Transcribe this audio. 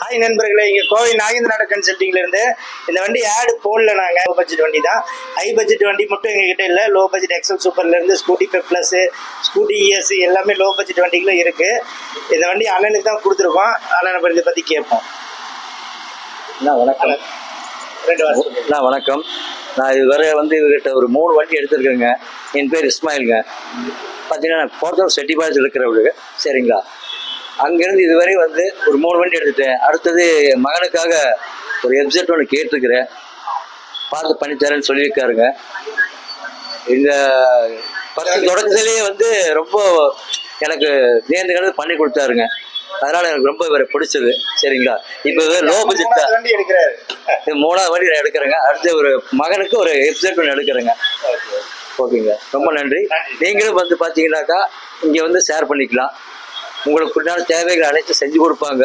Hi நண்பர்களே இங்கே கோவை நாகேந்திர கன்சல்டிங்ல இருந்து இந்த வண்டி ஆடு போடல நாங்கள் லோ பட்ஜெட் வண்டி தான். ஹை பட்ஜெட் வண்டி மட்டும் எங்ககிட்ட இல்லை. லோ பட்ஜெட் எக்ஸல் சூப்பர்ல இருந்து Scooty Pep plus Scooty ES எல்லாமே லோ பட்ஜெட் வண்டிகளும் இருக்கு. இந்த வண்டி அண்ணனுக்கு தான் கொடுத்துருக்கோம். அண்ணனை பற்றி பற்றி கேட்போம். அண்ணா வணக்கம். ரெண்டு வாரம் அண்ணா வணக்கம். நான் இதுவரை வந்து இவர்கிட்ட ஒரு மூணு வண்டி எடுத்திருக்கேங்க. என் பேர் இஸ்மாயிலுங்க. பார்த்தீங்கன்னா நான் போர்த்தூர் செட்டிபாளையத்தில் இருக்கிறவருக்கு சரிங்களா? அங்கேருந்து இதுவரை வந்து ஒரு மூணு வண்டி எடுத்துட்டேன். அடுத்தது மகனுக்காக ஒரு எப்செட் ஒன்று கேட்டிருக்கிறேன். பார்த்து பண்ணித்தரேன்னு சொல்லியிருக்காருங்க. இந்த பத்து தொடக்கத்திலேயே வந்து ரொம்ப எனக்கு நேர்ந்து பண்ணி கொடுத்தாருங்க. அதனால எனக்கு ரொம்ப இவரை பிடிச்சது. சரிங்களா? இப்போ லோ பட்ஜெட் தான். வண்டி எடுக்கிறாரு. இது மூணாவது வண்டி நான் எடுக்கிறேங்க. அடுத்து ஒரு மகனுக்கு ஒரு ஹெட்செட் ஒன்று எடுக்கிறேங்க. ஓகேங்க. ரொம்ப நன்றி. நீங்களும் வந்து பார்த்தீங்கன்னாக்கா இங்கே வந்து ஷேர் பண்ணிக்கலாம். உங்களுக்கு உண்டான தேவைகள் அனைத்தும் செஞ்சு கொடுப்பாங்க.